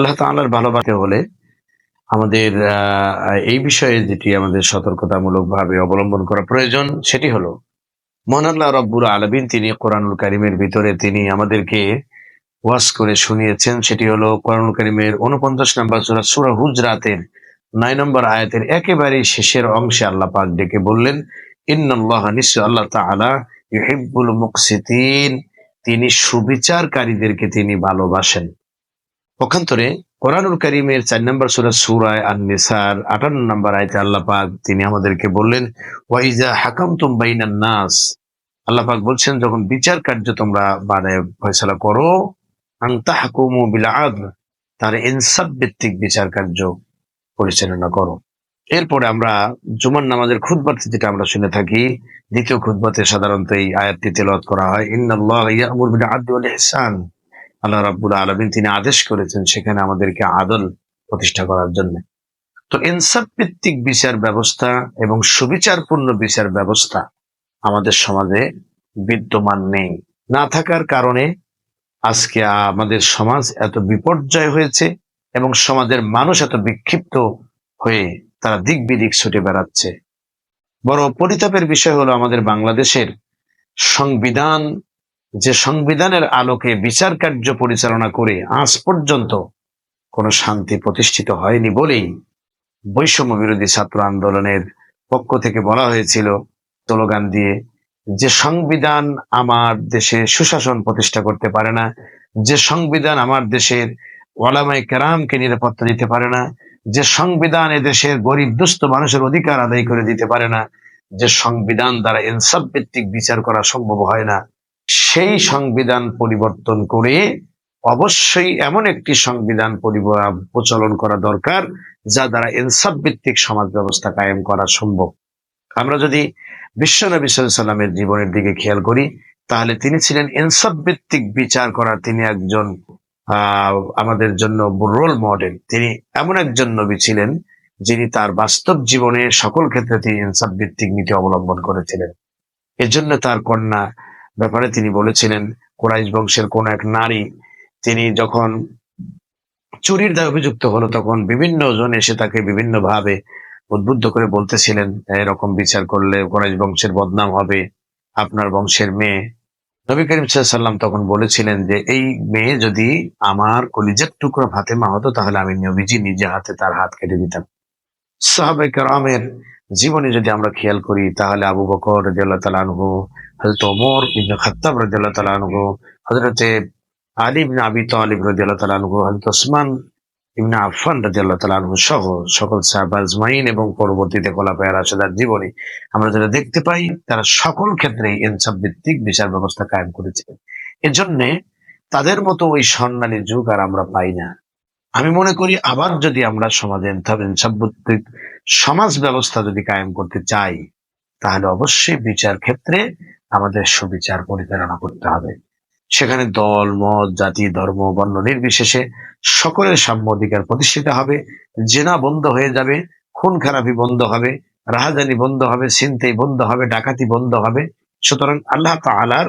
আল্লাহ তাআলার ভালোবাসতে হলে আমাদের এই বিষয়ে যেটি আমাদের সতর্কতামূলক ভাবে অবলম্বন করা প্রয়োজন, সেটি হলো, মহান আল্লাহ রব্বুর আলমিন তিনি কোরআনুল কারিমের ভিতরে তিনি আমাদেরকে ওয়াজ করে শুনিয়েছেন, সেটি হলো কোরআনুল কারিমের উনপঞ্চাশ নম্বর সুরা সুরা হুজরাতের নয় নম্বর আয়াতের একেবারে শেষের অংশে আল্লাহ পাক ডেকে বললেন, ইন্নাল্লাহ নিশ্চয় আল্লাহ তাআলা ইউহিব্বুল মুকসিতিন, তিনি সুবিচারকারীদেরকে তিনি ভালোবাসেন। পক্ষান্তরে কোরআনুল করিমের চার নম্বর সুরা সুরায় আর নিসার আটান্ন নম্বর আয়তে আল্লাহ পাক তিনি আমাদেরকে বললেন ওয়াইজা হাকাম তুম বাইনান নাস। আল্লাহ পাক বলছেন, যখন বিচার কার্য তোমরা মানে ফয়সলা করো আন্তা হাকুমু বিল তার ইনসাফ ভিত্তিক বিচার কার্য পরিচালনা করো। এরপরে আমরা জুমার নামাজের খুদবাতে যেটা আমরা শুনে থাকি, দ্বিতীয় খুদবাতে সাধারণত এই আয়াতটি তেলাওয়াত করা হয়, ইন্নাল্লাহ ইয়ামুর বিল আদলি ওয়াল ইহসান। আল্লাহ রাব্বুল আলমিন তিনি আদেশ করেছেন সেখানে আমাদেরকে আদল প্রতিষ্ঠা করার জন্য। তো ইনসাফ ভিত্তিক বিচার ব্যবস্থা এবং সুবিচারপূর্ণ বিচার ব্যবস্থা আমাদের সমাজে বিদ্যমান নেই। না থাকার কারণে আজকে আমাদের সমাজ এত বিপর্যয় হয়েছে এবং সমাজের মানুষ এত বিক্ষিপ্ত হয়ে তারা দিক বিদিক ছুটে বেড়াচ্ছে। বড় পরিতাপের বিষয় হলো আমাদের বাংলাদেশের সংবিধান যে সংবিধানের আলোকে বিচার কার্য পরিচালনা করে আজ পর্যন্ত কোনো শান্তি প্রতিষ্ঠিত হয়নি বলেই বৈষম্য বিরোধী ছাত্র আন্দোলনের পক্ষ থেকে বলা হয়েছিল স্লোগান দিয়ে যে সংবিধান আমার দেশে সুশাসন প্রতিষ্ঠা করতে পারে না, যে সংবিধান আমার দেশের ওয়ালামাই কেরামকে নিরাপত্তা দিতে পারে না, যে সংবিধান এদেশের গরিব দুস্থ মানুষের অধিকার আদায় করে দিতে পারে না, যে সংবিধান দ্বারা ইনসাফ ভিত্তিক বিচার করা সম্ভব হয় না। সেই সংবিধান পরিবর্তন করে অবশ্যই এমন একটি সংবিধান প্রচলন করা দরকার, যা দ্বারা ইনসাফ ভিত্তিক সমাজ ব্যবস্থা কায়েম করা সম্ভব। আমরা যদি বিশ্বনবী সাল্লামের জীবনের দিকে খেয়াল করি, তাহলে তিনি ছিলেন ইনসাফ ভিত্তিক বিচার করার তিনি একজন আমাদের জন্য রোল মডেল তিনি এমন একজন নবী ছিলেন, যিনি তার বাস্তব জীবনে সকল ক্ষেত্রে তিনি ইনসাফ ভিত্তিক নীতি অবলম্বন করেছিলেন। এজন্য তার কন্যা ব্যাপারে তিনি বলেছিলেন, কোরাইশ বংশের কোন এক নারী, তিনি যখন চুরির দায় অভিযুক্ত হলো, তখন বিভিন্ন জন এসে তাকে বিভিন্ন ভাবে উদ্বুদ্ধ করে বলতেছিলেন, এরকম বিচার করলে কোরাইশ বংশের বদনাম হবে, আপনার বংশের মেয়ে। নবী করিম সাল্লাম তখন বলেছিলেন যে, এই মেয়ে যদি আমার কলিজার টুকরো ফাতেমা হতো, তাহলে আমি নবীজি নিজে হাতে তার হাত কেটে দিতাম। সাহাবে কারামের জীবনে যদি আমরা খেয়াল করি, তাহলে আবু বকর রাদিয়াল্লাহু তাআলা হযরত ওমর ইবনে খাত্তাব রাদিয়াল্লাহু তাআলা আনহু, হযরতে আলী ইবনে আবি তালিব রাদিয়াল্লাহু তাআলা আনহু, হযরত ওসমান ইবনে আফফান রাদিয়াল্লাহু তাআলা আনহু সহ সকল সাহাবা এবং পরবর্তীতে খোলাফায়ে রাশেদার জীবনে আমরা যেটা দেখতে পাই, তারা সকল ক্ষেত্রেই ইনসাফ ভিত্তিক বিচার ব্যবস্থা কায়েম করেছিলেন এজন্য তাদের মতো ওই স্বর্ণালী যুগ আর আমরা পাই না। আমি মনে করি আবার যদি আমরা সমাজে ইনসাফ- ইনসাফ সমাজ ব্যবস্থা যদি কায়েম করতে চাই, তাহলে অবশ্যই বিচার ক্ষেত্রে আমাদের সুবিচার পরিচালনা করতে হবে। সেখানে দল, মত, জাতি, ধর্ম, বর্ণ নির্বিশেষে সকলের সাম্য অধিকার প্রতিষ্ঠিত হবে। জেনা বন্ধ হয়ে যাবে খুন খারাপি বন্ধ হবে, রাহাজানি বন্ধ হবে, ছিনতাই বন্ধ হবে, ডাকাতি বন্ধ হবে। সুতরাং আল্লাহ তাআলার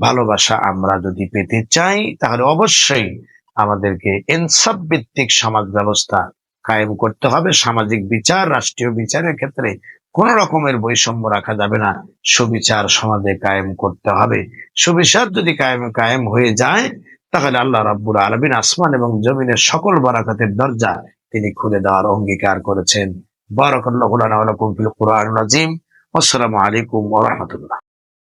ভালোবাসা আমরা যদি পেতে চাই, তাহলে অবশ্যই আমাদেরকে ইনসাফ ভিত্তিক সমাজ ব্যবস্থা কায়েম করতে হবে। সামাজিক বিচার, রাষ্ট্রীয় বিচারের ক্ষেত্রে কোন রকমের বৈষম্য রাখা যাবে না। সুবিচার সমাজে কায়েম করতে হবে। সুবিচার যদি কায়েম কায়েম হয়ে যায়, তাহলে আল্লাহ রাব্বুল আলমিন আসমান এবং জমিনের সকল বারাকাতের দরজা তিনি খুলে দেওয়ার অঙ্গীকার করেছেন। বারাকাল্লাহু কুরআন আজিম আসসালামু আলাইকুম ওয়া রাহমাতুল্লাহ।